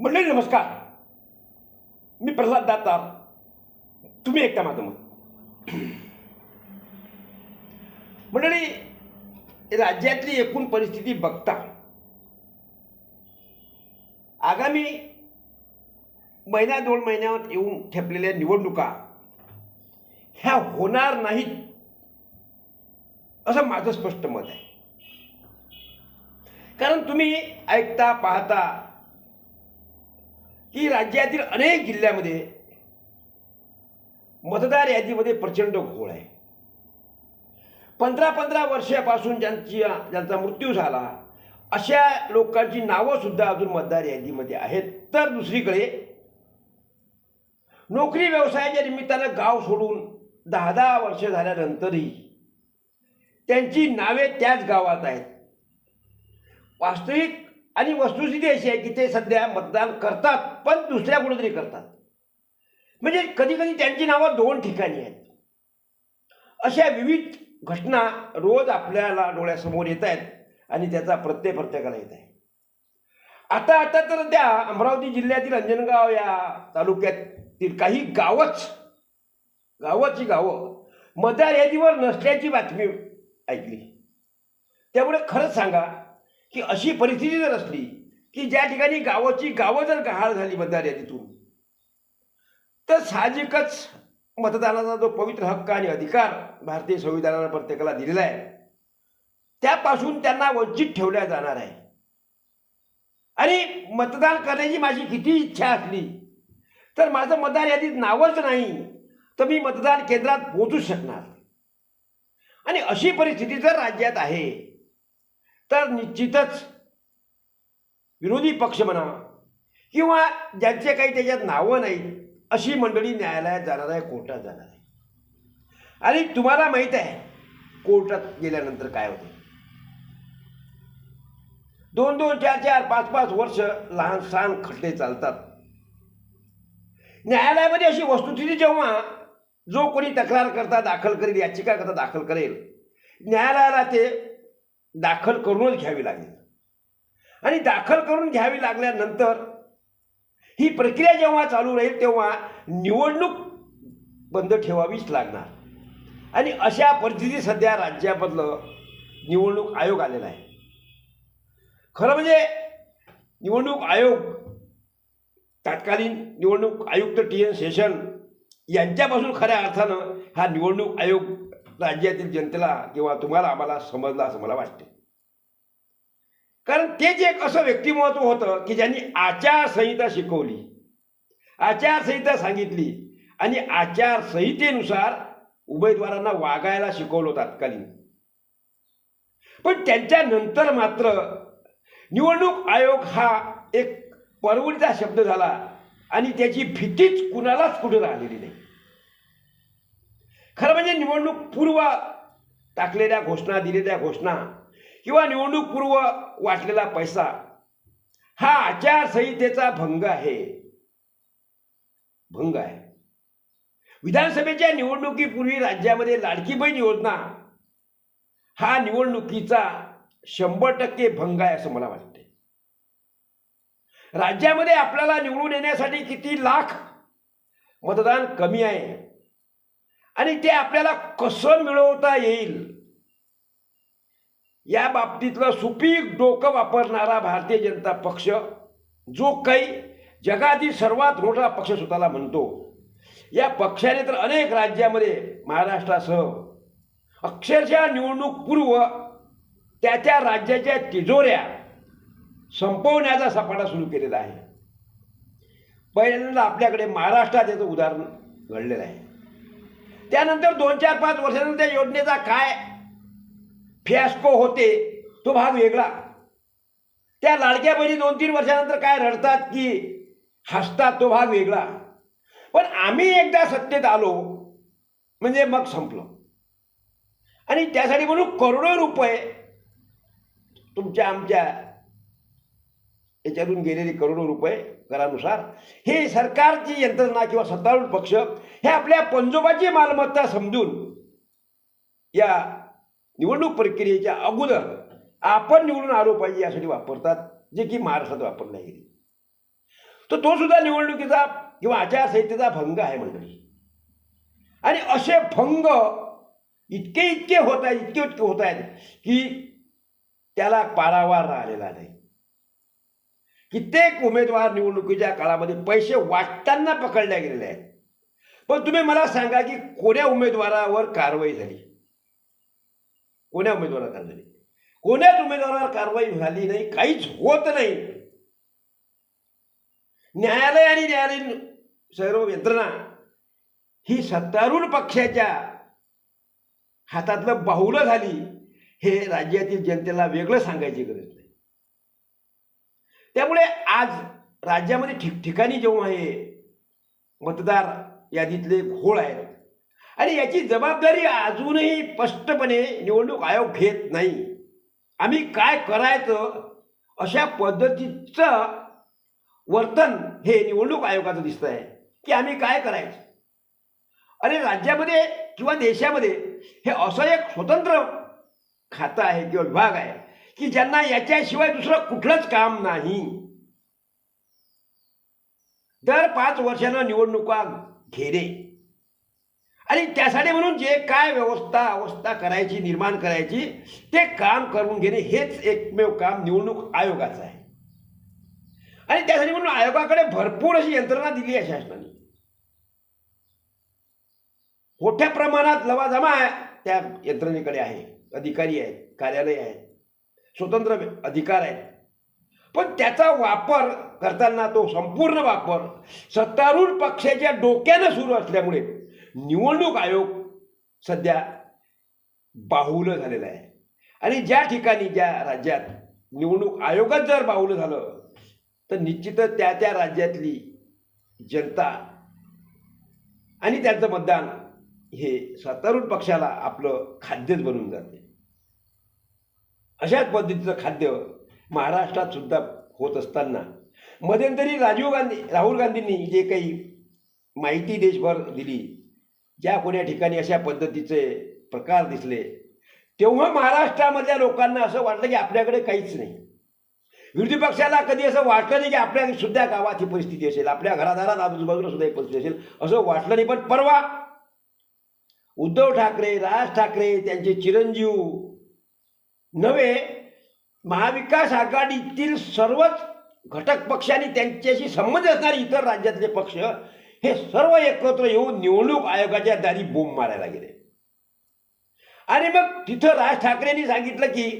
मंडळी नमस्कार. मी प्रल्हाद दातार. तुम्ही ऐकता माझं मत मंडळी राज्यातली एकूण परिस्थिती बघता. आगामी महिन्या दोन महिन्यात येऊन ठेपलेल्या निवडणुका ह्या होणार नाहीत असं माझं स्पष्ट मत आहे. कारण तुम्ही ऐकता पाहता की राज्यातील अनेक जिल्ह्यामध्ये मतदार यादीमध्ये प्रचंड घोळ आहे. पंधरा पंधरा वर्षापासून ज्यांची ज्यांचा मृत्यू झाला अशा लोकांची नावंसुद्धा अजून मतदार यादीमध्ये आहेत. तर दुसरीकडे नोकरी व्यवसायाच्या निमित्तानं गाव सोडून दहा दहा वर्ष झाल्यानंतरही त्यांची नावे त्याच गावात आहेत. वास्तविक आणि वस्तुस्थिती अशी आहे की ते सध्या मतदान करतात पण दुसऱ्या कुठेतरी करतात. म्हणजे कधीकधी त्यांची नावं दोन ठिकाणी आहेत. अशा विविध घटना रोज आपल्याला डोळ्यासमोर येत आहेत आणि त्याचा प्रत्यय प्रत्येकाला येत आहे. आता आता तर त्या अमरावती जिल्ह्यातील अंजनगाव या तालुक्यातील काही गावच गावाची गावं मतदार यादीवर नसल्याची बातमी ऐकली. त्यामुळे खरंच सांगा की अशी परिस्थिती जर असली की ज्या ठिकाणी गावाची गावं जर गहाळ झाली मतदार यादीतून तर साहजिकच मतदानाचा जो पवित्र हक्क आणि अधिकार भारतीय संविधानानं प्रत्येकाला दिलेला आहे त्यापासून त्यांना वंचित ठेवल्या जाणार आहे. आणि मतदान करण्याची माझी किती इच्छा असली तर माझं मतदार यादीत नावच नाही तर मी मतदान केंद्रात पोहोचूच शकणार. आणि अशी परिस्थिती जर राज्यात आहे तर निश्चितच विरोधी पक्ष म्हणा किंवा ज्यांचे काही त्याच्यात नावं नाहीत अशी मंडळी न्यायालयात जाणार आहे कोर्टात जाणार आहे. आणि तुम्हाला माहीत आहे कोर्टात गेल्यानंतर काय होते? दोन दोन चार चार पाच पाच वर्ष लहान सहान खटले चालतात. न्यायालयामध्ये अशी वस्तुस्थिती जेव्हा जो कोणी तक्रार करता दाखल करेल याचिका करता दाखल करेल न्यायालयाला ते दाखल करूनच घ्यावी लागेल. आणि दाखल करून घ्यावी लागल्यानंतर ही प्रक्रिया जेव्हा चालू राहील तेव्हा निवडणूक बंद ठेवावीच लागणार. आणि अशा परिस्थिती सध्या राज्यामधलं निवडणूक आयोग आलेला आहे. खरं म्हणजे निवडणूक आयोग तत्कालीन निवडणूक आयुक्त टी एन सेशन यांच्यापासून खऱ्या अर्थानं हा निवडणूक आयोग राज्यातील जनतेला किंवा तुम्हाला आम्हाला समजलं असं मला वाटते कारण तेच एक असं व्यक्तिमत्व होतं की ज्यांनी आचारसंहिता शिकवली आचारसंहिता सांगितली आणि आचारसंहितेनुसार उमेदवारांना वागायला शिकवलं तत्कालीन. पण त्यांच्यानंतर मात्र निवडणूक आयोग हा एक परवडीचा शब्द झाला आणि त्याची भीतीच कुणालाच कुठे राहिलेली नाही. खरं म्हणजे निवडणूक पूर्व टाकलेल्या घोषणा दिलेल्या घोषणा किंवा निवडणूक पूर्व वाटलेला पैसा हा आचारसंहितेचा भंग आहे. भंग आहे. विधानसभेच्या निवडणुकीपूर्वी राज्यामध्ये लाडकी बहीण योजना हा निवडणुकीचा शंभर टक्के भंग आहे असं मला वाटते राज्यामध्ये आपल्याला निवडून येण्यासाठी किती लाख मतदान कमी आहे? आणि ते आपल्याला कसं मिळवता येईल? या बाबतीतलं सुपीक डोकं वापरणारा भारतीय जनता पक्ष जो काही जगातील सर्वात मोठा पक्ष स्वतःला म्हणतो या पक्षाने तर अनेक राज्यामध्ये महाराष्ट्रासह अक्षरशः निवडणूकपूर्व त्या त्या राज्याच्या तिजोऱ्या संपवण्याचा सपाटा सुरू केलेला आहे. पहिल्यांदा आपल्याकडे महाराष्ट्रात याचं उदाहरण घडलेलं आहे. त्यानंतर दोन चार पाच वर्षानंतर त्या योजनेचा काय फॅस्को होते तो भाग वेगळा. त्या लाडक्या बहिणी दोन तीन वर्षानंतर काय रडतात की हसतात तो भाग वेगळा. पण आम्ही एकदा सत्तेत आलो म्हणजे मग संपलं. आणि त्यासाठी म्हणून करोडो रुपये तुमच्या आमच्या याच्यातून गेलेले करोडो रुपये करानुसार हे सरकारची यंत्रणा किंवा सत्तारूढ पक्ष हे आपल्या पंजोबाची मालमत्ता समजून या निवडणूक प्रक्रियेच्या अगोदर आपण निवडून आलो पाहिजे यासाठी वापरतात जे की महाराष्ट्रात वापरल्या गेली. तर तो सुद्धा निवडणुकीचा किंवा आचारसंहितेचा भंग आहे मंडळी. आणि असे भंग इतके इतके होत आहेत इतके इतके होत आहेत की त्याला पारावार राहिलेला नाही. कित्येक उमेदवार निवडणुकीच्या काळामध्ये पैसे वाटताना पकडल्या गेलेले आहेत. पण तुम्ही मला सांगा की कोण्या उमेदवारावर कारवाई झाली? कोण्या उमेदवारावर कारवाई झाली? कोण्याच उमेदवारावर कारवाई झाली नाही काहीच होत नाही. न्यायालय आणि न्यायालयीन सर्व यंत्रणा ही सत्तारूढ पक्षाच्या हातातलं बाहुलं झाली हे राज्यातील जनतेला वेगळं सांगायची गरज त्यामुळे आज राज्यामध्ये ठिकठिकाणी जेव्हा हे मतदार यादीतले घोळ आहेत आणि याची जबाबदारी अजूनही स्पष्टपणे निवडणूक आयोग घेत नाही. आम्ही काय करायचं अशा पद्धतीचं वर्तन हे निवडणूक आयोगाचं दिसतं आहे की आम्ही काय करायचं? आणि राज्यामध्ये किंवा देशामध्ये हे असं एक स्वतंत्र खातं आहे किंवा विभाग आहे की ज्यांना याच्याशिवाय दुसरं कुठलंच काम नाही. दर पाच वर्षानं निवडणुका घेणे. आणि त्यासाठी म्हणून जे काय व्यवस्था अवस्था करायची निर्माण करायची ते काम करून घेणे हेच एकमेव काम निवडणूक आयोगाचं आहे. आणि त्यासाठी म्हणून आयोगाकडे भरपूर अशी यंत्रणा दिली आहे शासनाने. मोठ्या प्रमाणात लवाजमा आहे त्या यंत्रणेकडे आहे अधिकारी आहेत कार्यालय आहेत. स्वतंत्र अधिकार आहेत पण त्याचा वापर करताना तो संपूर्ण वापर सत्तारूढ पक्षाच्या डोक्यानं सुरू असल्यामुळे निवडणूक आयोग सध्या बाहुलं झालेला आहे. आणि ज्या ठिकाणी ज्या राज्यात निवडणूक आयोगच जर बाहुलं झालं तर निश्चितच त्या त्या राज्यातली जनता आणि त्यांचं मतदान हे सत्तारूढ पक्षाला आपलं खाद्यच बनून जाते. अशाच पद्धतीचं खाद्य महाराष्ट्रात सुद्धा होत असताना मध्यंतरी राजीव गांधी राहुल गांधींनी जे काही माहिती देशभर दिली ज्या कोण्या ठिकाणी अशा पद्धतीचे प्रकार दिसले तेव्हा महाराष्ट्रामधल्या लोकांना असं वाटलं की आपल्याकडे काहीच नाही. विरोधी पक्षाला कधी असं वाटलं नाही की आपल्या सुद्धा गावात ही परिस्थिती असेल आपल्या घरादारात आजूबाजूला सुद्धा ही परिस्थिती असेल असं वाटलं नाही. पण परवा उद्धव ठाकरे राज ठाकरे त्यांचे चिरंजीव नव्हे महाविकास आघाडीतील सर्वच घटक पक्ष आणि त्यांच्याशी संबंध असणारे इतर राज्यातले पक्ष हे सर्व एकत्र येऊन निवडणूक आयोगाच्या दारी बोंब मारायला गेले. आणि मग तिथं राज ठाकरेंनी सांगितलं की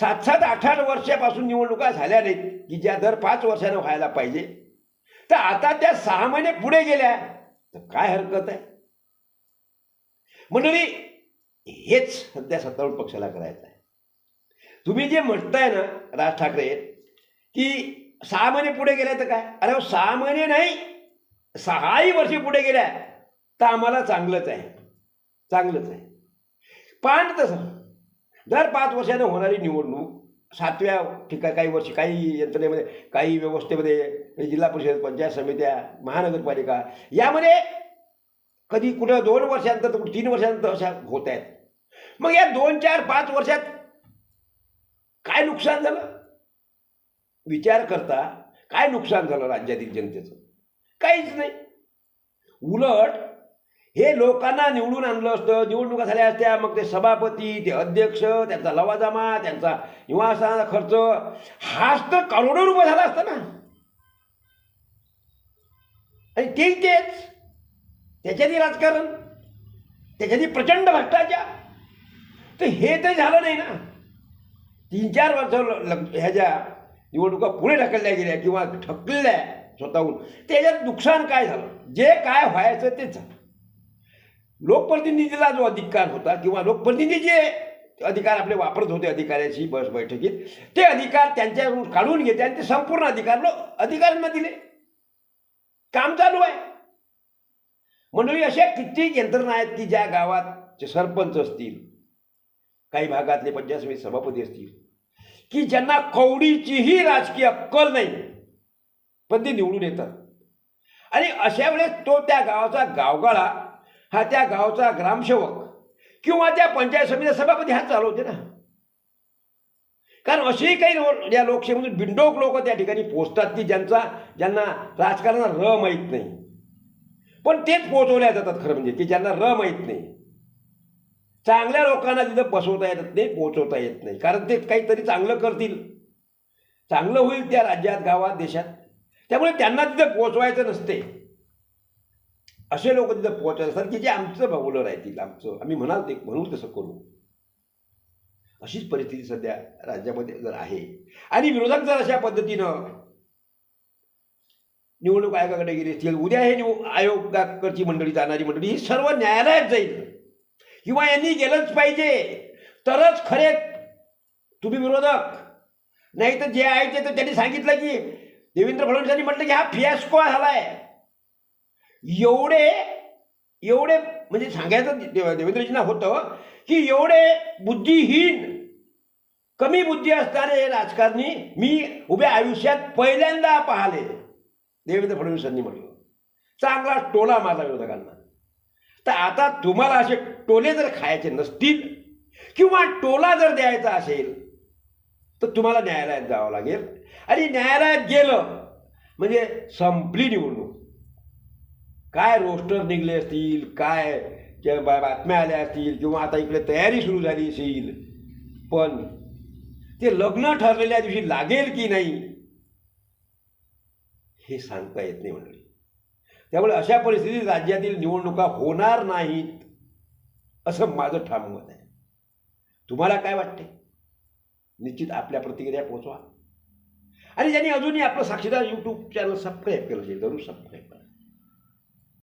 सात सात आठ आठ वर्षापासून निवडणुका झाल्या नाहीत की ज्या दर पाच वर्षानं व्हायला पाहिजे. तर आता त्या सहा महिने पुढे गेल्या तर काय हरकत आहे? मंडळी हेच सध्या सत्तारूढ पक्षाला करायचं आहे. तुम्ही जे म्हणताय ना राज ठाकरे की सहा महिने पुढे गेले तर काय? अरे हो, सहा महिने नाही सहाही वर्षे पुढे गेल्या तर आम्हाला चांगलंच आहे. चांगलंच आहे. पण तसं दर पाच वर्षानं होणारी निवडणूक सातव्या ठिकाणी काही वर्षी काही यंत्रणेमध्ये काही व्यवस्थेमध्ये म्हणजे जिल्हा परिषद पंचायत समित्या महानगरपालिका यामध्ये कधी कुठं दोन वर्षांतर तर कुठं तीन वर्षांतर अशा होत आहेत. मग या दोन चार पाच वर्षात काय नुकसान झालं? विचार करता काय नुकसान झालं राज्यातील जनतेचं? काहीच नाही. उलट हे लोकांना निवडून आणलं असतं निवडणुका झाल्या असत्या मग ते सभापती ते अध्यक्ष त्यांचा लवाजमा त्यांचा निवासाचा खर्च हाच तर करोडो रुपये झाला असता ना. आणि तेही तेच त्याच्यातही राजकारण त्याच्यातही प्रचंड भ्रष्टाचार. तर हे तर झालं नाही ना. तीन चार वर्ष लग निवडणुका पुढे ढकलल्या गेल्या किंवा ठकलेल्या स्वतःहून. त्याच्यात नुकसान काय झालं? जे काय व्हायचं तेच झालं. लोकप्रतिनिधीला जो अधिकार होता किंवा लोकप्रतिनिधी जे अधिकार आपले वापरत होते अधिकाऱ्याशी बस बैठकीत ते अधिकार त्यांच्याकडून काढून घेते आणि ते संपूर्ण अधिकार लोक अधिकाऱ्यांना दिले. काम चालू आहे. मंडळी अशा कित्येक यंत्रणा आहेत की ज्या गावात सरपंच असतील काही भागातले पंचायत समिती सभापती असतील की ज्यांना कवडीचीही राजकीय अक्कल नाही पण ते निवडून येतात. आणि अशा वेळेस तो त्या गावाचा गावगाळा हा त्या गावचा ग्रामसेवक किंवा त्या पंचायत समितीचा सभापती हा चालवते ना. कारण असेही काही या लोकशाहीमधून बिंडोक लोक त्या ठिकाणी पोचतात की ज्यांचा ज्यांना राजकारणाला र माहीत नाही. पण तेच पोचवल्या जातात खरं म्हणजे की ज्यांना र माहीत नाही. चांगल्या लोकांना तिथं बसवता येत नाही पोचवता येत नाही. कारण ते काहीतरी चांगलं करतील. चांगलं होईल त्या राज्यात गावात देशात. त्यामुळे त्यांना तिथं पोचवायचं नसते. असे लोक तिथं पोहोचत असतात की जे आमचं बाबुलं राहतील आमचं. आम्ही म्हणाल ते म्हणून तसं करू. अशीच परिस्थिती सध्या राज्यामध्ये जर आहे. आणि विरोधक जर अशा पद्धतीनं निवडणूक आयोगाकडे गेले असतील उद्या हे निव आयोगाकडची मंडळी जाणारी मंडळी ही सर्व न्यायालयात जाईल. किंवा यांनी गेलंच पाहिजे. तरच खरे तुम्ही विरोधक. नाही तर जे आहे ते तर त्यांनी सांगितलं की देवेंद्र फडणवीसांनी म्हटलं की हा फियास्को झालाय. एवढे एवढे म्हणजे सांगायचं दे- देवेंद्रजींना होतं की एवढे बुद्धिहीन कमी बुद्धी असणारे राजकारणी मी उभ्या आयुष्यात पहिल्यांदा पाहिले देवेंद्र फडणवीसांनी म्हटलं चांगला टोला माझा विरोधकांना. तर आता तुम्हाला असे टोले जर खायचे नसतील किंवा टोला जर द्यायचा असेल तर तुम्हाला न्यायालयात जावं लागेल. आणि न्यायालयात गेलं म्हणजे संपली निवडणूक. काय रोस्टर निघले असतील काय बा- बातम्या आल्या असतील किंवा आता इकडे तयारी सुरू झाली असेल पण ते लग्न ठरलेल्या दिवशी लागेल की नाही हे सांगता येत नाही मंडळी. त्यामुळे अशा परिस्थितीत राज्यातील निवडणुका होणार नाहीत असं माझं ठाम मत आहे. तुम्हाला काय वाटते निश्चित आपल्या प्रतिक्रिया पोचवा आणि ज्यांनी अजूनही आपलं साक्षीदार यूट्यूब चॅनल सबस्क्राईब केलं असेल जरूर सबस्क्राईब